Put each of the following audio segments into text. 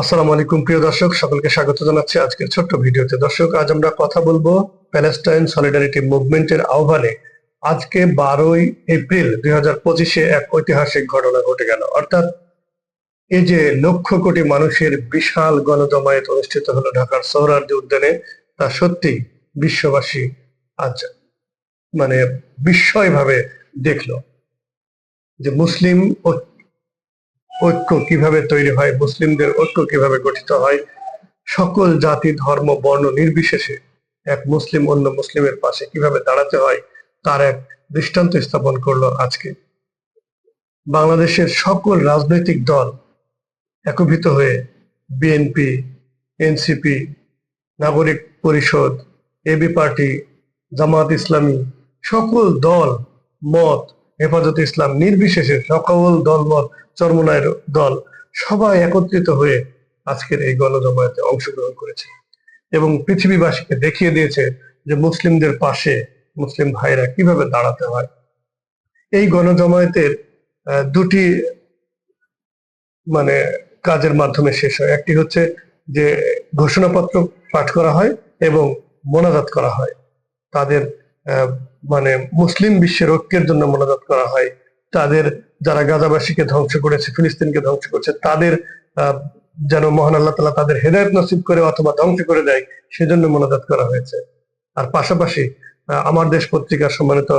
আসসালামু আলাইকুম, প্রিয় দর্শক। সকলকে স্বাগত জানাচ্ছি আজকের ছোট্ট ভিডিওতে। দর্শক, আজ আমরা কথা বলব প্যালেস্টাইন সলিডারিটি মুভমেন্টের আহ্বানে। আজকে বারোই এপ্রিল দুই হাজার পঁচিশে এক ঐতিহাসিক ঘটনা ঘটে গেল। অর্থাৎ এই যে লক্ষ কোটি মানুষের বিশাল গণজমায়েত অনুষ্ঠিত হলো ঢাকার সোহরার্দি উদ্যানে, তা সত্যি বিশ্ববাসী আজ মানে বিস্ময়ভাবে দেখল যে মুসলিম ঐক্য কীভাবে তৈরি হয়, মুসলিমদের ঐক্য কীভাবে গঠিত হয়, সকল জাতি, ধর্ম, বর্ণ নির্বিশেষে এক মুসলিম অন্য মুসলিমের পাশে কীভাবে দাঁড়াতে হয়, তার এক দৃষ্টান্ত স্থাপন করল আজকে। বাংলাদেশের সকল রাজনৈতিক দল একভূত হয়ে বিএনপি এনসিপি নাগরিক পরিষদ এবি পার্টি জামাত ইসলামী সকল দল, মত হেফাজত ইসলাম নির্বিশেষে সকল দল, মত চরমনায়ের দল সবাই একত্রিত হয়ে আজকের এই গণজমায়েতে অংশগ্রহণ করেছে। এবং পৃথিবীবাসীকে দেখিয়ে দিয়েছে যে মুসলিমদের পাশে মুসলিম ভাইরা কীভাবে দাঁড়াতে হয়। এই গণজমায়েতের দুটি মানে কাজের মাধ্যমে শেষ হয়। একটি হচ্ছে যে ঘোষণাপত্র পাঠ করা হয় এবং মোনাজাত করা হয়। তাদের মানে মুসলিম বিশ্বের ঐক্যের জন্য মোনাজাত করা হয়। তাদের যারা গাজাবাসীকে ধ্বংস করেছে, ফিলিস্তিনকে ধ্বংস করেছে, তাদের যেন মহান আল্লাহ তালা তাদের হেদায়ত নসিব করে অথবা ধ্বংস করে দেয়, সেজন্য মোনাজাত করা হয়েছে। আর পাশাপাশি আমার দেশ পত্রিকার সম্মানিত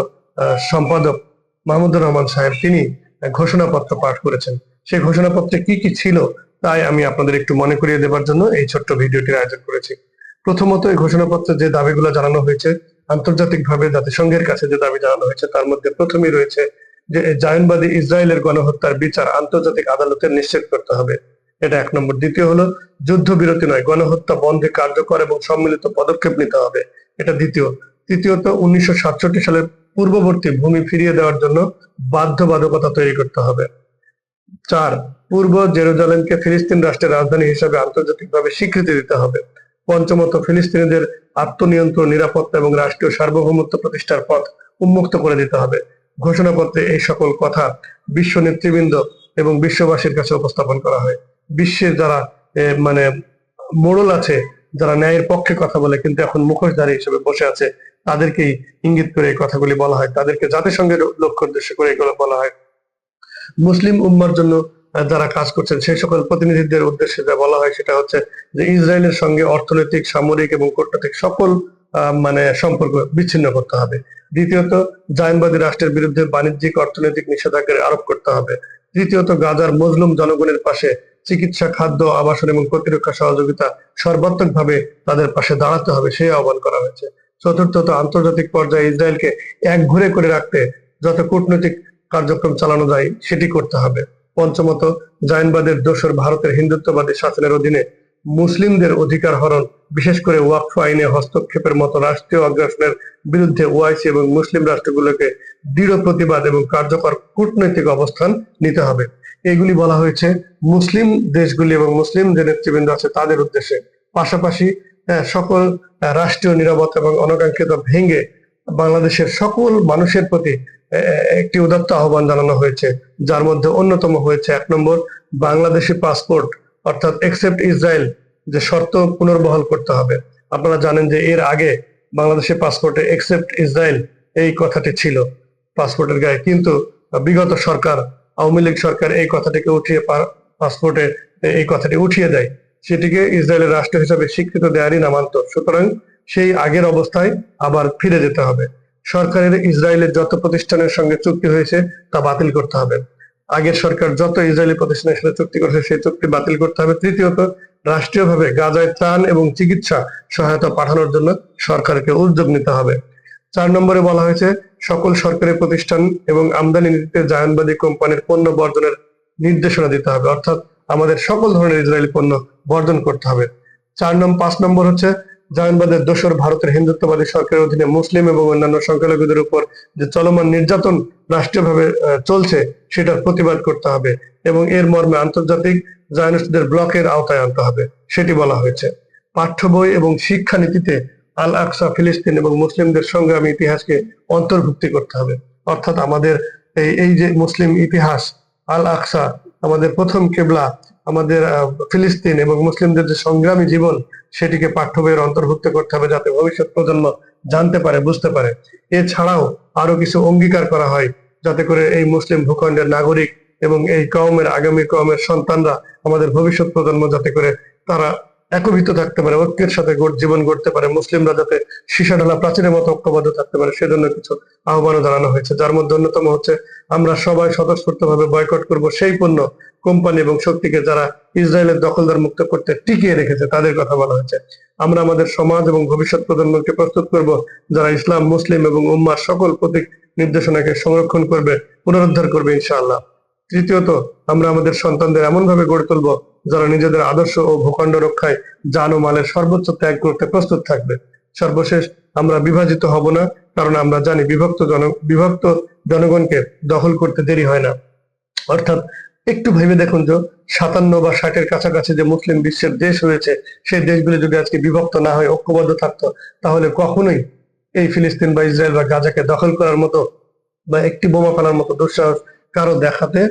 সম্পাদক মাহমুদুর রহমান সাহেব, তিনি ঘোষণাপত্র পাঠ করেছেন। সেই ঘোষণাপত্রে কি কি ছিল, তাই আমি আপনাদের একটু মনে করিয়ে দেবার জন্য এই ছোট্ট ভিডিওটির আয়োজন করেছি। প্রথমত এই ঘোষণাপত্রে যে দাবিগুলো জানানো হয়েছে আন্তর্জাতিকভাবে জাতিসংঘের কাছে যে দাবি জানানো হয়েছে, তার মধ্যে প্রথমেই রয়েছে যে জায়নবাদী ইসরায়েলের গণহত্যার বিচার আন্তর্জাতিক আদালতে নিশ্চিত করতে হবে। এটা এক নম্বর। দ্বিতীয় হলো, যুদ্ধবিরতি নয়, গণহত্যা বন্ধে কার্যকর এবং সম্মিলিত পদক্ষেপ নিতে হবে। এটা দ্বিতীয়। তৃতীয়ত, উনিশশো সাতষট্টি সালের পূর্ববর্তী ভূমি ফিরিয়ে দেওয়ার জন্য বাধ্যবাধকতা তৈরি করতে হবে। চার, পূর্ব জেরুজালেমকে ফিলিস্তিন রাষ্ট্রের রাজধানী হিসেবে আন্তর্জাতিকভাবে স্বীকৃতি দিতে হবে। পঞ্চমত ফিলিস্তিনিদের আত্মনিয়ন্ত্রণ, নিরাপত্তা এবং রাষ্ট্রীয় সার্বভৌমত্ব প্রতিষ্ঠার পথ উন্মুক্ত করে দিতে হবে। ঘোষণাপত্রে এই সকল কথা বিশ্ব নেতৃবৃন্দ এবং বিশ্ববাসীর কাছে উপস্থাপন করা হয়। বিশ্বের যারা মানে মোড়ল আছে, যারা ন্যায়ের পক্ষে কথা বলে কিন্তু এখন মুখোশধারী হিসেবে বসে আছে, তাদেরকেই ইঙ্গিত করে এই কথাগুলি বলা হয়। তাদেরকে জাতিসংঘের লক্ষ্য উদ্দেশ্য করে এগুলো বলা হয়। মুসলিম উম্মার জন্য যারা কাজ করছেন, সেই সকল প্রতিনিধিদের উদ্দেশ্যে যা বলা হয় সেটা হচ্ছে যে ইসরায়েলের সঙ্গে অর্থনৈতিক, সামরিক এবং কূটনৈতিক সকল মানে সম্পর্ক বিচ্ছিন্ন করতে হবে। দ্বিতীয়ত, জায়নবাদী রাষ্ট্রের বিরুদ্ধে বাণিজ্যিক, অর্থনৈতিক নিষেধাজ্ঞা আরোপ করতে হবে। তৃতীয়ত, গাজার মজলুম জনগণের পাশে চিকিৎসা, খাদ্য, আবাসন এবং প্রতিরক্ষা সহযোগিতা সর্বাত্মকভাবে তাদের পাশে দাঁড়াতে হবে, সেই আহ্বান করা হয়েছে। চতুর্থত, আন্তর্জাতিক পর্যায়ে ইসরায়েলকে এক ঘুরে করে রাখতে যত কূটনৈতিক কার্যক্রম চালানো যায়, সেটি করতে হবে। পঞ্চমত জায়নবাদের দোসর ভারতের হিন্দুত্ববাদী শাসনের অধীনে মুসলিমদের অধিকার হরণ, বিশেষ করে ওয়াকফ আইনে হস্তক্ষেপের মতো রাষ্ট্রীয় আগ্রাসনের বিরুদ্ধে ওআইসি এবং মুসলিম রাষ্ট্রগুলোকে দৃঢ় প্রতিবাদ এবং কার্যকর কূটনৈতিক অবস্থান নিতে হবে। এগুলি বলা হয়েছে, মুসলিম দেশগুলি এবং মুসলিম যে নেতৃবৃন্দ আছে তাদের উদ্দেশ্যে। পাশাপাশি সকল রাষ্ট্রীয় নিরাপত্তা এবং অনাকাঙ্ক্ষিত ভেঙে বাংলাদেশের সকল মানুষের প্রতি একটি উদাত্ত আহ্বান জানানো হয়েছে, যার মধ্যে অন্যতম হয়েছে এক নম্বর বাংলাদেশি পাসপোর্ট, অর্থাৎ এক্সেপ্ট ইসরায়েল যে শর্ত পুনর্বহাল করতে হবে। আপনারা জানেন যে এর আগে বাংলাদেশের পাসপোর্টে এক্সেপ্ট ইসরায়েল এই কথাটি ছিল। পাসপোর্টের গায়ে কিন্তু বিগত সরকার, আওয়ামী লীগ সরকার এই কথাটিকে উঠিয়ে পাসপোর্টে এই কথাটি উঠিয়ে দেয়। সেটিকে ইসরায়েলের রাষ্ট্র হিসেবে স্বীকৃত দেয়ারই নামান্তর। সুতরাং সেই আগের অবস্থায় আবার ফিরে যেতে হবে। সরকারের ইসরায়েলের যত প্রতিষ্ঠানের সঙ্গে চুক্তি হয়েছে, তা বাতিল করতে হবে। আগের সরকার যত ইসরায়েলি প্রতিষ্ঠানের সাথে চুক্তি করেছে, সেই চুক্তি বাতিল করতে হবে। তৃতীয়ত, রাষ্ট্রীয়ভাবে গাজায় ত্রাণ এবং চিকিৎসা সহায়তা পাঠানোর জন্য সরকারকে উদ্যোগ নিতে হবে। চার নম্বরে বলা হয়েছে, সকল সরকারি প্রতিষ্ঠান এবং আমদানি নীতিতে জায়নবাদী কোম্পানির পণ্য বর্জনের নির্দেশনা দিতে হবে। অর্থাৎ, আমাদের সকল ধরনের ইসরায়েলি পণ্য বর্জন করতে হবে। চার নম্বর পাঁচ নম্বর হচ্ছে জায়নবাদের দোসর ভারতের হিন্দুত্ববাদী সরকারের অধীনে মুসলিম এবং অন্যান্য সংখ্যালঘুদের উপর যে চলমান নির্যাতন রাষ্ট্রীয়ভাবে চলছে, সেটার প্রতিবাদ করতে হবে এবং এর মর্মে আন্তর্জাতিক জায়নিস্টদের ব্লকের আওতায় আনতে হবে, সেটি বলা হয়েছে। পাঠ্য বই এবং শিক্ষানীতিতে আল আকসা ফিলিস্তিন এবং মুসলিমদের সংগ্রামী ইতিহাসকে অন্তর্ভুক্তি করতে হবে। অর্থাৎ আমাদের এই এই যে মুসলিম ইতিহাস আল আকসা আমাদের প্রথম কেবলা আমাদের ফিলিস্তিন এবং মুসলিমদের যে সংগ্রামী জীবন, সেটিকে পাঠ্য বইয়ের অন্তর্ভুক্ত করতে হবে যাতে ভবিষ্যৎ প্রজন্ম জানতে পারে, বুঝতে পারে। এছাড়াও আরও কিছু অঙ্গীকার করা হয় যাতে করে এই মুসলিম ভূখণ্ডের নাগরিক এবং এই কমের আগামী কমের সন্তানরা আমাদের ভবিষ্যৎ প্রজন্ম যাতে করে তারা একভূত থাকতে পারে, ঐক্যের সাথে জীবন গড়তে পারে, মুসলিমরা যাতে সীসা ঢালা প্রাচীরের মতো ঐক্যবদ্ধ থাকতে পারে, সেজন্য কিছু আহ্বানও জানানো হয়েছে। যার মধ্যে অন্যতম হচ্ছে, আমরা সবাই স্বতঃস্ফূর্ত ভাবে বয়কট করব সেই পণ্য কোম্পানি এবং শক্তিকে যারা ইসরায়েলের দখলদার মুক্ত করতে টিকিয়ে রেখেছে, তাদের কথা বলা হয়েছে। আমরা আমাদের সমাজ এবং ভবিষ্যৎ প্রজন্মকে প্রস্তুত করব, যারা ইসলাম, মুসলিম এবং উম্মার সকল প্রতীক নির্দেশনাকে সংরক্ষণ করবে, পুনরুদ্ধার করবে, ইনশাআল্লাহ। তৃতীয়ত, আমরা আমাদের সন্তানদের এমন ভাবে গড়ে তুলব যারা নিজেদের আদর্শ ও ভূখণ্ড রক্ষায় জান ও মালের সর্বোচ্চ ত্যাগ করতে প্রস্তুত থাকবে। সর্বশেষ, আমরা বিভাজিত হব না, কারণ আমরা জানি বিভক্ত জন, বিভক্ত জনগণকে দখল করতে দেরি হয় না। অর্থাৎ, একটু ভেবে দেখুন যে সাতান্ন বা ষাটের কাছাকাছি যে মুসলিম বিশ্বের দেশ হয়েছে, সেই দেশগুলি যদি আজকে বিভক্ত না হয়, ঐক্যবদ্ধ থাকতো, তাহলে কখনোই এই ফিলিস্তিন বা ইসরায়েল বা গাজাকে দখল করার মতো বা একটি বোমা ফেলার মতো দুঃসাহস কারও দেখাতে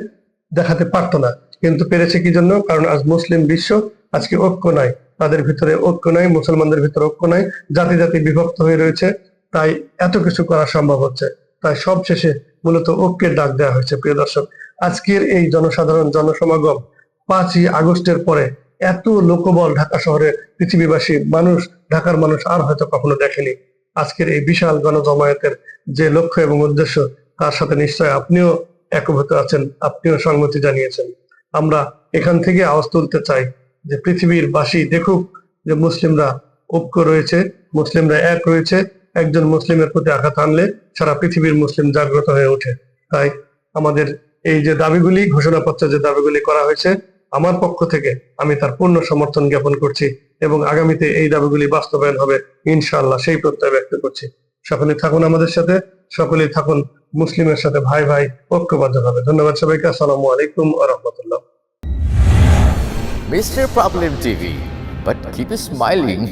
দেখাতে পারতো না। কিন্তু পেরেছে কি জন্য? কারণ আজ মুসলিম বিশ্ব আজকে ঐক্য নাই। তাদের ভিতরে ঐক্য নাই, মুসলমানদের ভিতরে ঐক্য নাই। জাতি জাতি বিভক্ত হয়ে রয়েছে। তাই এত কিছু করা সম্ভব হচ্ছে। তাই সব শেষে মূলত ঐক্যের ডাক দেওয়া হয়েছে, প্রিয় দর্শক। আজকের এই জনসাধারণ জনসমাগম পাঁচই আগস্টের পরে এত লোকবল ঢাকা শহরে পৃথিবীবাসী, মানুষ, ঢাকার মানুষ আর হয়তো কখনো দেখেনি। আজকের এই বিশাল গণজমায়েতের যে লক্ষ্য এবং উদ্দেশ্য, তার সাথে নিশ্চয় আপনিও একভূত আছেন, আপনিও সংমতি জানিয়েছেন। আমরা এখান থেকে আওয়াজ তুলতে চাই যে পৃথিবীর বাসী দেখুক যে মুসলিমরা ঐক্য রয়েছে, মুসলিমরা এক রয়েছে, একজন মুসলিমের প্রতি আঘাত আনলে সারা পৃথিবীর মুসলিম জাগ্রত হয়ে ওঠে। তাই আমাদের এই যে দাবিগুলি, ঘোষণাপত্রে যে দাবিগুলি করা হয়েছে, আমার পক্ষ থেকে আমি তার পূর্ণ সমর্থন জ্ঞাপন করছি এবং আগামীতে এই দাবিগুলি বাস্তবায়ন হবে, ইনশাআল্লাহ, সেই প্রত্যয় ব্যক্ত করছি। সকলে থাকুন আমাদের সাথে। সকলেই থাকুন মুসলিমের সাথে ভাই ভাই ঐক্যবদ্ধ হবে ধন্যবাদ সবাইকে আসসালামু আলাইকুম আ রহমতুল্লাহ Mr. Problem TV, but keep smiling.